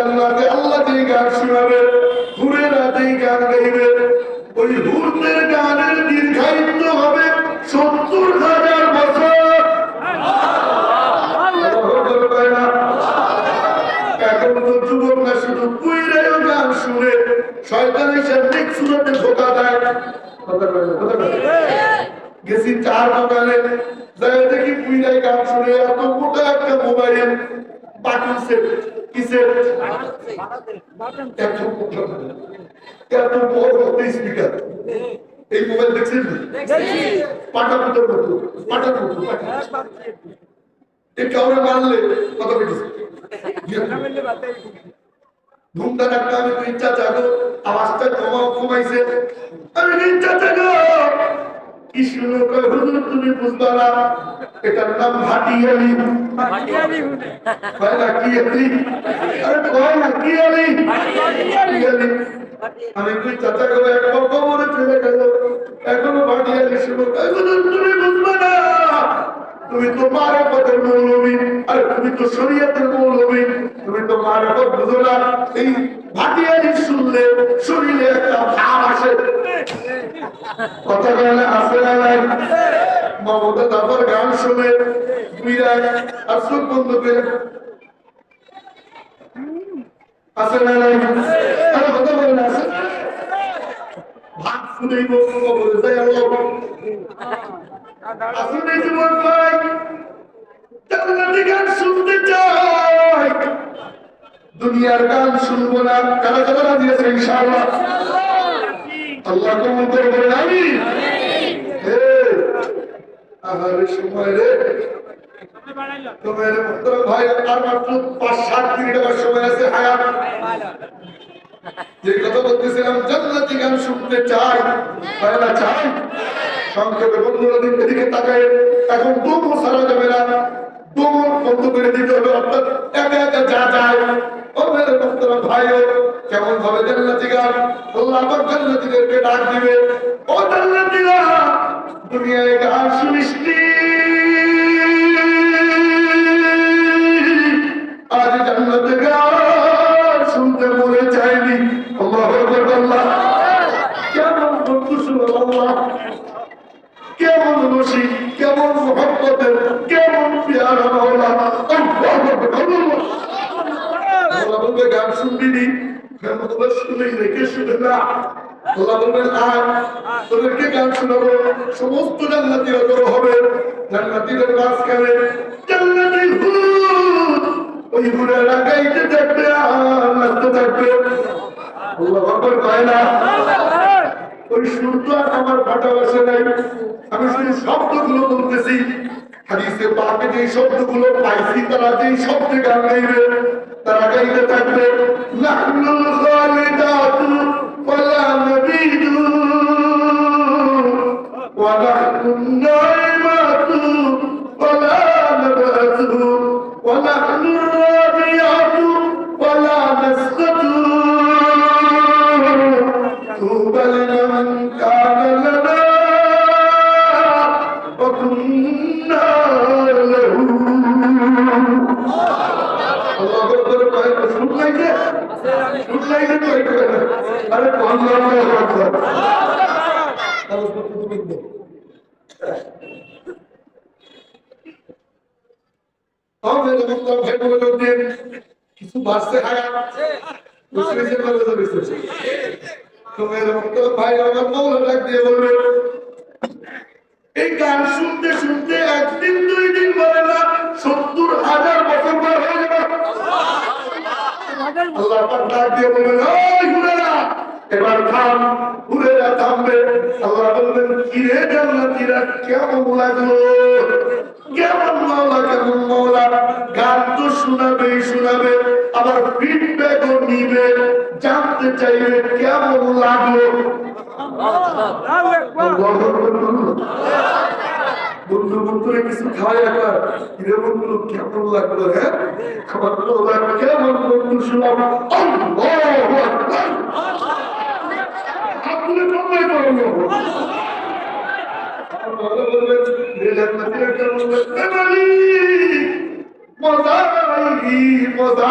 জান্নাতে আল্লাহ যেই গান শোনাবে, হুরেরা যেই গান গাইবে, ওই হুরদের গানের দীর্ঘায়িত্ব হবে সত্তর হাজার বছর? এখন তো শুধু গান শুনে সুরতে ধোকা দেয়। গেছি চার দোকানে দেখি কুইরাই গান শুনে এত মোটা একটা মোবাইল বাটন সেট কি সেট? এত বড় একটা স্পিকার এই মোবাইল দেখছেন পাটা পুটার মতো পাটার মতো পাটা এ কাউরে মারলে কত বেটেছে ঘুমটা ডাক্তার আমি তো ইচ্ছা জাগো আওয়াজটা কমাও কমাইছে। আমি ইচ্ছা জাগো! কি শুনো কয় হুজুর তুমি বুঝবা না এটার নাম ভাটিয়ালি কয় না কি আলি? আরে কয় না কি আলি? ভাটিয়ালি আমি তুই চাচা গো একবার কবরে চলে গেল এখনও ভাটিয়ালি শুনো কয় হুজুর তুমি বুঝবা না তুমি তো মারফতের মৌলবী আরে তুমি তো শরীয়তের মৌলবী। তুমি তো মারফত বুঝো না। এই ভাটিয়ালি শুনলে শরীরে একটা ভাব আসে। কথা বলে আসে না, নাই। মমতা তারপর গান শুনে বিরাট আর চোখ বন্ধ আসে না, নাই। কথা বলে না, আসে ভাত শুনেই বলে যাই আল্লাহ জীবন ভাই। গান শুনতে চাই দুনিয়ার গান শুনব না কারা কারা আছে ইনশাআল্লাহ। আল্লাহ কবুল করে বলেন, আমিন। হে, আহারে সময় রে। তোমার ভাই আর মাত্র পাঁচ, সাত মিনিট আমার সময় আছে হায়াত যে কথা বলতেছিলাম, জান্নাতি গান শুনতে চাই। হয় না চাই? সংক্ষেপে বন্ধুরা এদিকে তাকায়। এখন দমও সারা যাবে না। দমও বন্ধ করে দিতে হবে, অর্থাৎ একা একা যা যায় কেমন ভাবে দিবে। দুনিয়ায় গান শোনাবো, সমস্ত হবে। জান্নাতিদের জান্নাতি ওই থাকবে আর থাকবে না? ওই সুর আর আমার ফাটা বসে নাই। আমি শুধু শব্দগুলো বলতেছি। হাদিসে পাকে যে শব্দগুলো পাইছি, তারা যেই শব্দে গান গাইবে। তারা গাইতে থাকবে নাহনুল খালিদাতু ফালা নাবিদু ওয়া নাহনুন নাইমাতু ফালা নাবাতু ওয়া নাহনুর রাবিয়াতু ফালা নাসকাতু তুবালানা মান কানা কিছু ভাই আমার মৌলা ডাক দিয়ে এই গান শুনতে শুনতে একদিন দুই দিন বলে না সত্তর হাজার বছর পর হয়ে যাবে। আল্লাহ। ডাক দিয়ে বলবেন এবার থাম হুরেরা থামবে। আল্লাহ বলবেন কিরে জান্নাতীরা, কেমন লাগল? কেমন মাওলা কেমন মাওলা? গান তো শোনাবেই শোনাবে, আবার ফিডব্যাকও নিবে, জানতে চাইবে কেমন লাগল? বন্ধু, বন্ধুরে, কিছু খাওয়াই একবার। কিরে বন্ধু, কেমন লাগল হ্যাঁ? খাবার কেমন বন্ধু শুনলাম? আপনি কমাই করল। মজা মজা।